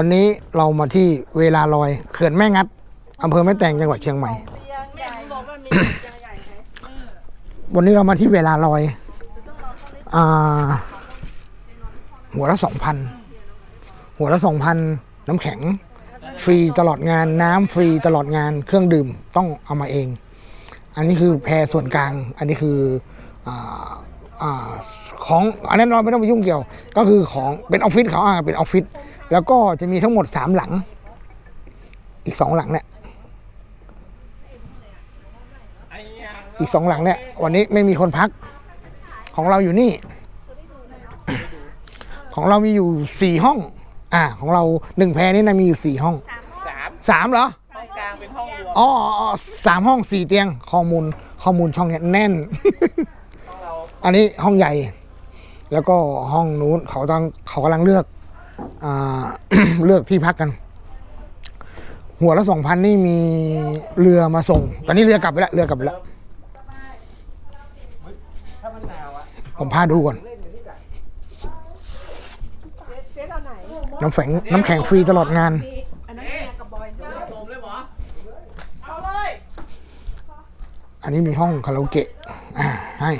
วันนี้เรามาที่เวลาลอยเขื่อนแม่งัดอำเภอแม่แตงจังหวัดเชียงใหม่แม่บอกว่ามียังใหญ่ไหมวันนี้เรามาที่เวลาลอยอ่าหัวละสองพันหัวละสองพันน้ำแข็ง ฟรีตลอดงานน้ำฟรีตลอดงานเครื่องดื่มต้องเอามาเอง อันนี้คือแพรส่วนกลาง อันนี้คืออาอาของอันนั้นเราไม่ต้องไปยุ่งเกี่ยว ก็คือของเป็นออฟฟิศเขาอ่าเป็นออฟฟิศ แล้วก็จะมีทั้งหมดสามหลัง อีกสองหลังเนี่ยอีกสองหลังเนี่ย วันนี้ไม่มีคนพัก ของเราอยู่นี่ ของเรามีอยู่สี่ห้อง อ่า ของเราหนึ่งแพรนี่นะมีอยู่สี่ห้องสามสามเหรอห้องกลางเป็นห้องรวมอ๋ออ๋อสามห้องสี่เตียงข้อมูลข้อมูลช่องเนี้ยแน่นห้องเราอันนี้ห้องใหญ่ แล้วก็ห้องนู้นเขาต้องเขากำลังเลือกอ่า เลือกที่พักกัน หัวละสองพันนี่มีเรือมาส่ง ตอนนี้เรือกลับไปแล้วเรือกลับไปแล้วถ้ามันหนาวอะผมพาดูก่อนเล่นอยู่ที่ไหนเจ๊เอาไหนน้ำแข็งน้ำแข็งฟรีตลอดงานมีอันนั้นแม่กับบอยด้วยโสมเลยเหรอเอาเลยอันนี้มีห้องคาราโอเกะอ่าให้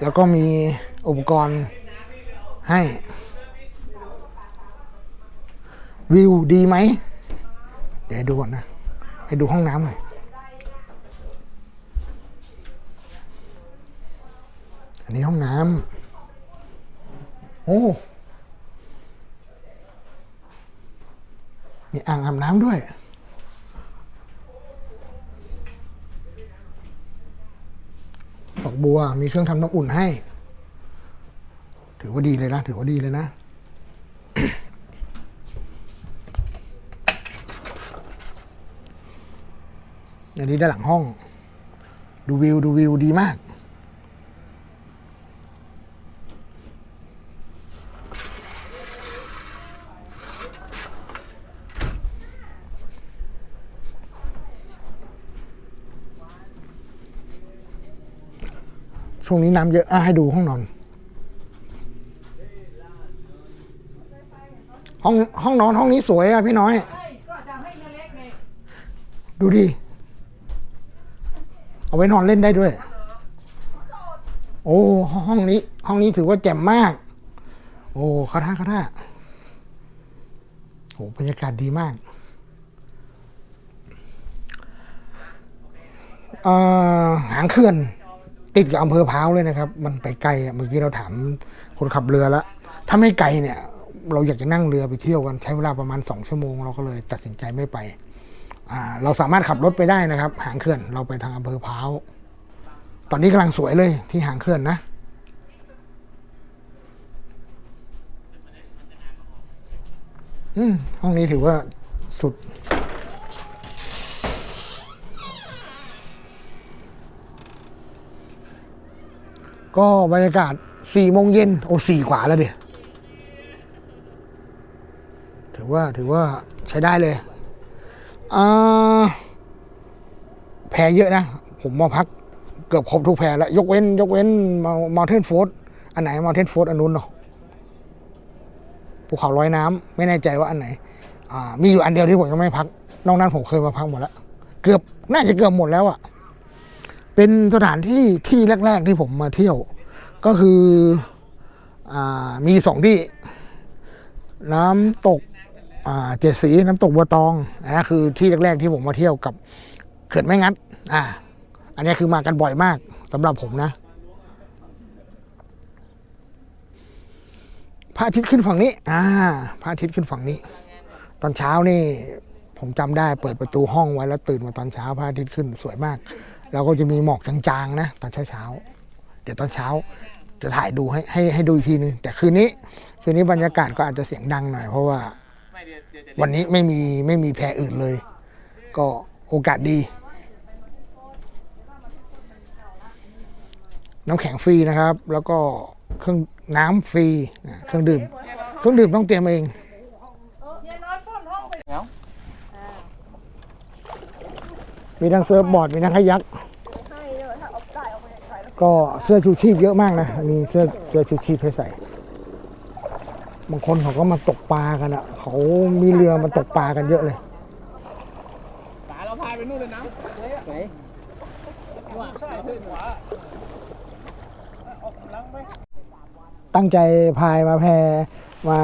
แล้วก็มีอุปกรณ์ ให้ วิวดีไหม เดี๋ยวดูก่อนนะ ให้ดูห้องน้ำหน่อย อันนี้ห้องน้ำ โอ้ มีอ่างอาบน้ำด้วยดอกบัว มีเครื่องทำน้ำอุ่นให้ ถือว่าดีเลยนะ ถือว่าดีเลยนะ อันนี้ด้านหลังห้อง ดูวิว ดูวิวดีมาก ช่วงนี้น้ำเยอะอะให้ดูห้องนอน ห้องห้องนอนห้องนี้สวยอะพี่น้อย ก็จะให้เล็กเลยดูดิ เอาไว้นอนเล่นได้ด้วย โอ้ห้องนี้ ห้องนี้ถือว่าแจ่มมาก โอ้เขาท่าเขาท่าโอ้บรรยากาศดีมากอ่อหางเขื่อน ติดกับอำเภอพร้าวเลยนะครับ มันไปไกลเมื่อกี้เราถามคนขับเรือแล้วถ้าไม่ไกลเนี่ย เราอยากจะนั่งเรือไปเที่ยวกันใช้เวลาประมาณสองชั่วโมง เราก็เลยตัดสินใจไม่ไป เราสามารถขับรถไปได้นะครับ หางเขื่อนเราไปทางอำเภอพร้าวตอนนี้กำลังสวยเลยที่หางเขื่อนนะอืห้องนี้ถือว่าสุด ก็บรรยากาศสี่โมงเย็นโอ้สี่กว่าแล้วเดีย ถือว่าถือว่าใช้ได้เลยแพรเยอะนะ ผมมาพักเกือบครบทุกแพรแล้ว ยกเว้น ยกเว้นมาเทนโฟร์อันไหนมาเทนโฟร์อันนู้นเนาะภูเขาลอยน้ำไม่แน่ใจว่าอันไหน มีอยู่อันเดียวที่ผมยังไม่พัก นอกนั้นผมเคยมาพักหมดแล้ว เกือบน่าจะเกือบหมดแล้วอะ่ะ เป็นสถานที่ที่แรก ๆ ที่ผมมาเที่ยว ก็คืออมีสองที่ น้ำตก เจ็ดสีน้ำตกบัวตองอันนั้คือที่แรกๆที่ผมมาเที่ยวกับเขื่อนแม่งัดอ่าอันนี้คือมากันบ่อยมากสำหรับผมนะพระอาทิตย์ขึ้นฝั่งนี้ อ่า พระอาทิตย์ขึ้นฝั่งนี้ ตอนเช้านี่ ผมจำได้เปิดประตูห้องไว้แล้วตื่นมาตอนเช้าพระอาทิตย์ขึ้นสวยมาก แล้วก็จะมีหมอกจางๆนะตอนเช้าๆ เดี๋ยวตอนเช้าจะถ่ายดูให้ให้ให้ดูอีกทีนึง แต่คืนนี้ คืนนี้บรรยากาศก็อาจจะเสียงดังหน่อยเพราะว่า วันนี้ไม่มีไม่มีแพรอื่นเลย ก็โอกาสดี น้ำแข็งฟรีนะครับ แล้วก็เครื่องน้ำฟรีเครื่องดื่ม เครื่องดื่มต้องเตรียมเองมีทั้งเซิร์ฟบอร์ดมีทั้งขยักให้ยอะถ้าเอาได้เอาไปใส่แล้วก็เสื้อชูชีพเยอะมากนะมีเสื้อเสื้อชูชีพให้ใส่ บางคนเขาก็มาตกปลากันอะเขามีเรือมาตกปลากันเยอะเลยสายเราพายไปนู่นเลยนะไหนว่าใช่ขึ้นขวาออกหลังไหมตั้งใจพายมาแพมา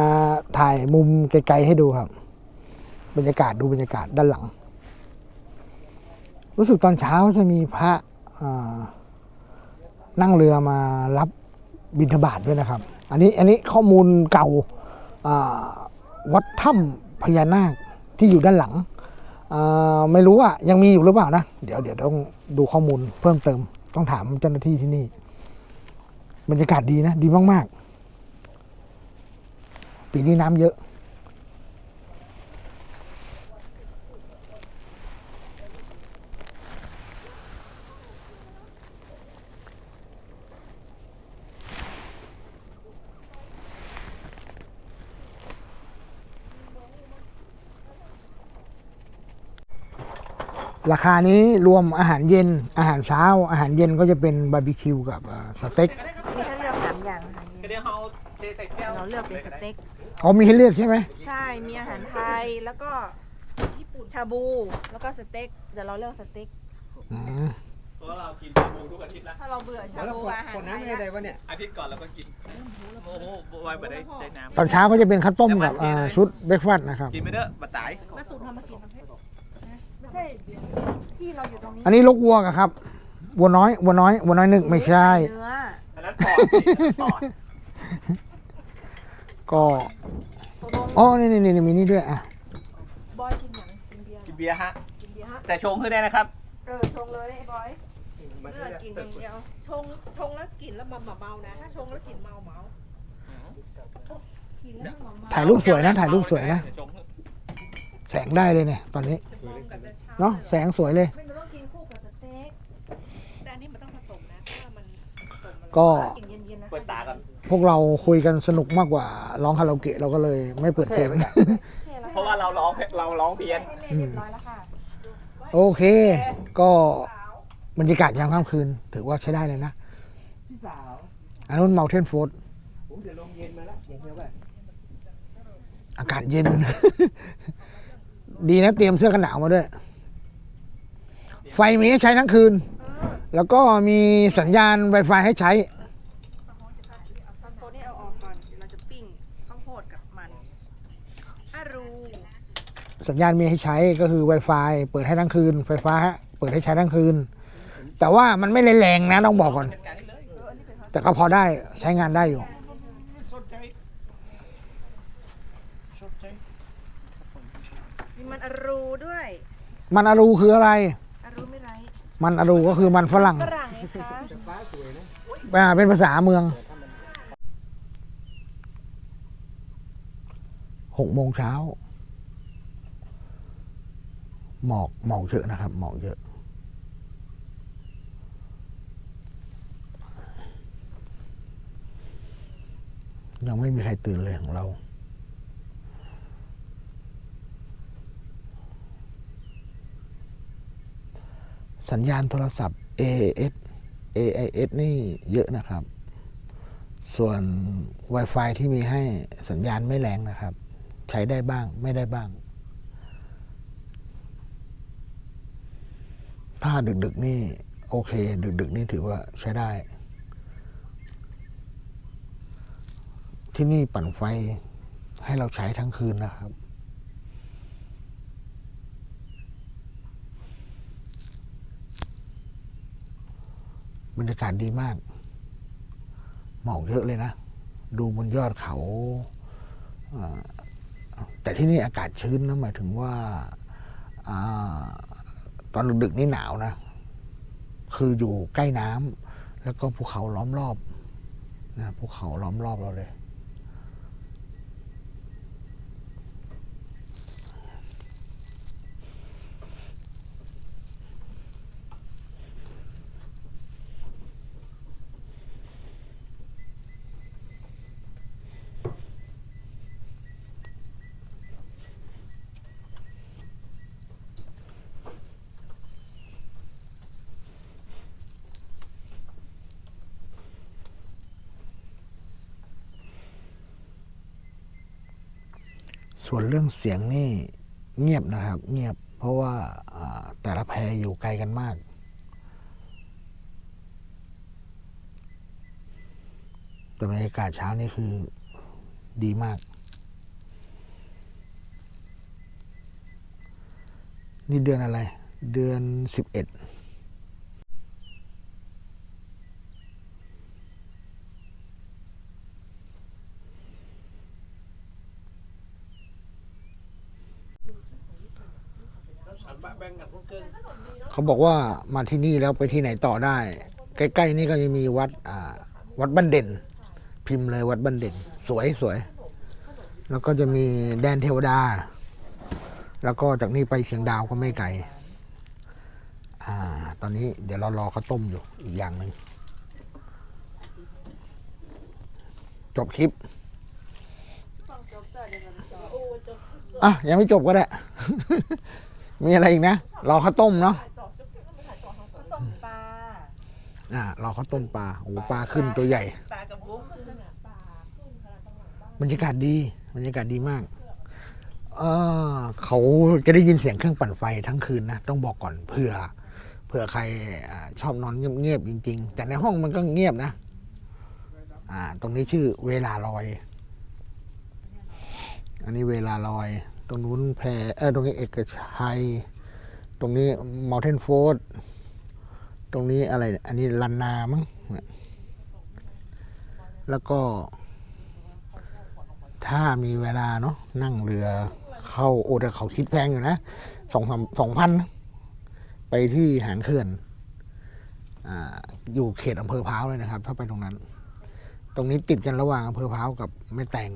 ถ่ายมุมไกลๆให้ดูครับ บรรยากาศดูบรรยากาศด้านหลัง รู้สึกตอนเช้าจะมีพระอ่านั่งเรือมารับบิณฑบาตด้วยนะครับ อันนี้อันนี้ข้อมูลเก่าอ่า วัดถ้ำพญานาคที่อยู่ด้านหลัง ไม่รู้ว่ายังมีอยู่หรือเปล่านะ เดี๋ยวเดี๋ยวต้องดูข้อมูลเพิ่มเติม ต้องถามเจ้าหน้าที่ที่นี่ บรรยากาศดีนะ ดีมาก ๆ ปีนี้น้ำเยอะ ราคานี้รวมอาหารเย็นอาหารเช้า อาหารเย็นก็จะเป็นบาร์บีคิวกับอ่าสเต็กมีให้เลือกสามอย่างค่ะเดี๋ยวเราเทใส่แก้วเราเลือกเป็นสเต็ก อ๋อมีให้เลือกใช่ไหมใช่ มีอาหารไทย แล้วก็ญี่ปุ่นชาบู แล้วก็สเต็ก เดี๋ยวเราเลือกสเต็ก อืมเพราะเรากินชาบูทุกอาทิตย์ละถ้าเราเบื่อชาบูอาหารไทยอะอาทิตย์ก่อนเราก็กินโอ้โหบอยมาได้ใจน้ำตอนเช้าก็จะเป็นข้าวต้มกับอ่าชุดเบรกฟาสต์นะครับกินไปเด้อมาตายมาสูตรทำมากินน้ำเพ ชรไม่ใช่ที่เราอยู่ตรงนี้อันนี้ลกวัวกับครับ วัวน้อยวัวน้อยวัวน้อยหนึ่งไม่ใช่ เนื้ออันนั้นปอดนี่ปอดก็ตกลงอ๋อนี่นี่นี่มีนี่ด้วยอะบอยกินหยังกินเบียร์กินเบียร์ฮะ กินเบียร์ฮะแต่ชงขึ้นได้นะครับเออชงเลยไอ้บอยเลือกกินอย่างเดียวชงชงแล้วกินแล้วมาเมานะถ้าชงแล้วกินเมาเมากินแล้วเมาเมาถ่ายรูปสวยนะ ถ่ายรูปสวยนะแต่ชงแสงได้เลยเนี่ย ตอนนี้ มองกันแต่ช้ เนาะแสงสวยเลยไม่ต้องกินคู่กับสเต็กแต่อันนี้มันต้องผสมนะเพราะว่ามันผสมมันก็ กินเย็นๆนะเปิดตากัน พวกเราคุยกันสนุกมากกว่าร้องคาราโอเกะเราก็เลยไม่เปิดเพลง ใช่แล้วเพราะว่าเราร้องเราร้องเพี้ยน ให้แม่เรียบร้อยแล้วค่ะ โอเค ก็บรรยากาศยามค่ำคืน ถือว่าใช้ได้เลยนะพี่สาว อันนู้น Mountain f o o d ผมเดี๋ยวลงเย็นมาแล้วอย่างเดียวแบบอากาศเย็น ดีนะเตรียมเสื้อกันหนาวมาด้วย ไฟมีให้ใช้ทั้งคืน แล้วก็มีสัญญาณ Wi-Fi ให้ใช้โซนนี้เอาออกก่อนเดี๋ยวเราจะปิ้งข้าวโพดกับมันอารูสัญญาณมีให้ใช้ก็คือ Wi-Fi เปิดให้ทั้งคืน ไฟฟ้าเปิดให้ใช้ทั้งคืน แต่ว่ามันไม่แรงนะต้องบอกก่อน แต่ก็พอได้ใช้งานได้อยู่ มีมันอารูด้วย มันอรูคืออะไร ม่ไรมันอรูก็คือมันฝรั่งฝรั่งไงคะฟ้าสวยนะอ่าเป็นภาษาเมืองหกโมงเช้า หมอกหมอกเยอะนะครับ หมอกเยอะ ยังไม่มีใครตื่นเลยของเรา สัญญาณโทรศัพท์ AIS AIS นี่เยอะนะครับ ส่วน Wi-Fi ที่มีให้สัญญาณไม่แรงนะครับ ใช้ได้บ้างไม่ได้บ้าง ถ้าดึกๆนี่โอเค ดึกๆนี่ถือว่าใช้ได้ ที่นี่ปั่นไฟให้เราใช้ทั้งคืนนะครับ บรรยากาศดีมาก หมอกเยอะเลยนะ ดูบนยอดเขาแต่ที่นี่อากาศชื้นนะหมายถึงว่าอตอนดึกๆนี่หนาวนะ คืออยู่ใกล้น้ำแล้วก็ภูเขาล้อมรอบนะภูเขาล้อมรอบเราเลย ส่วนเรื่องเสียงนี่เงียบนะครับ เงียบเพราะว่าแต่ละแพรอยู่ไกลกันมาก แต่บรรยากาศเช้านี่คือดีมาก นี่เดือนอะไร เดือนสิบเอ็ด แบ่งกันพวก เกินเขาบอกว่ามาที่นี่แล้วไปที่ไหนต่อได้ ใกล้ๆนี่ก็ยังมีวัดอ่าวัดบ้านเด่น พิมพ์เลยวัดบ้านเด่น สวยสวยแล้วก็จะมีแดนเทวดา แล้วก็จากนี้ไปเชียงดาวก็ไม่ไกลอ่า ตอนนี้เดี๋ยวเรารอเขาวต้มอยู่อีกอย่างหนึ่งจบคลิปอะยังไม่จบก็ได้ มีอะไรอีกนะรอข้าวต้มเนาะต้มปลาอ่ารอข้าวต้มปลาโอ้โหปลาขึ้นตัวใหญ่ ปลากระบุ้งบรรยากาศดีบรรยากาศดีมากเออเขาจะได้ยินเสียงเครื่องปั่นไฟทั้งคืนนะต้องบอกก่อนเผื่อเผื่อใครอาชอบนอนเงียบๆจริง ๆ แต่ในห้องมันก็เงียบนะอ่า ตรงนี้ชื่อเวลาลอย อันนี้เวลาลอย ตรงนู้นแพรเออตรงนี้เอกชัย ตรงนี้มอเทนโฟร์ตรงนี้อะไร อันนี้ลันนามั้งแล้วก็ ถ้ามีเวลาเนาะนั่งเรือเข้าโอ้แต่เขาคิดแพงอยู่นะสองสองพันไปที่หางเขื่อนออยู่เขตอำเภอพร้าวเลยนะครับ ถ้าไปตรงนั้น ตรงนี้ติดกันระหว่างอำเภอพร้าวกับแม่แตง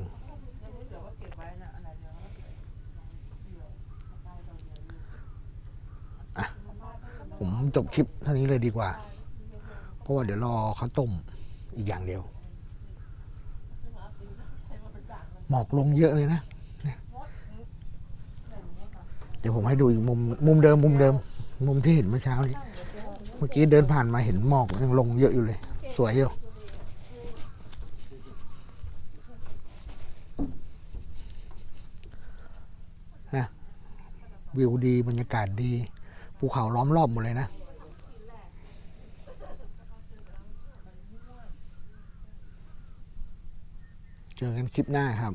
อะ ผมจบคลิปเท่านี้เลยดีกว่า เพราะว่าเดี๋ยวรอเขาต้มอีกอย่างเดียว หมอกลงเยอะเลยนะเนี่ยเดี๋ยวผมให้ดูอีกมุมมุมเดิมมุมเดิม มุมที่เห็นเมื่อเช้านี้ เมื่อกี้เดินผ่านมาเห็นหมอกยังลงเยอะอยู่เลย สวยอยู่นะวิวดีบรรยากาศดี ภูเขาล้อมรอบหมดเลยนะ เจอกันคลิปหน้าครับ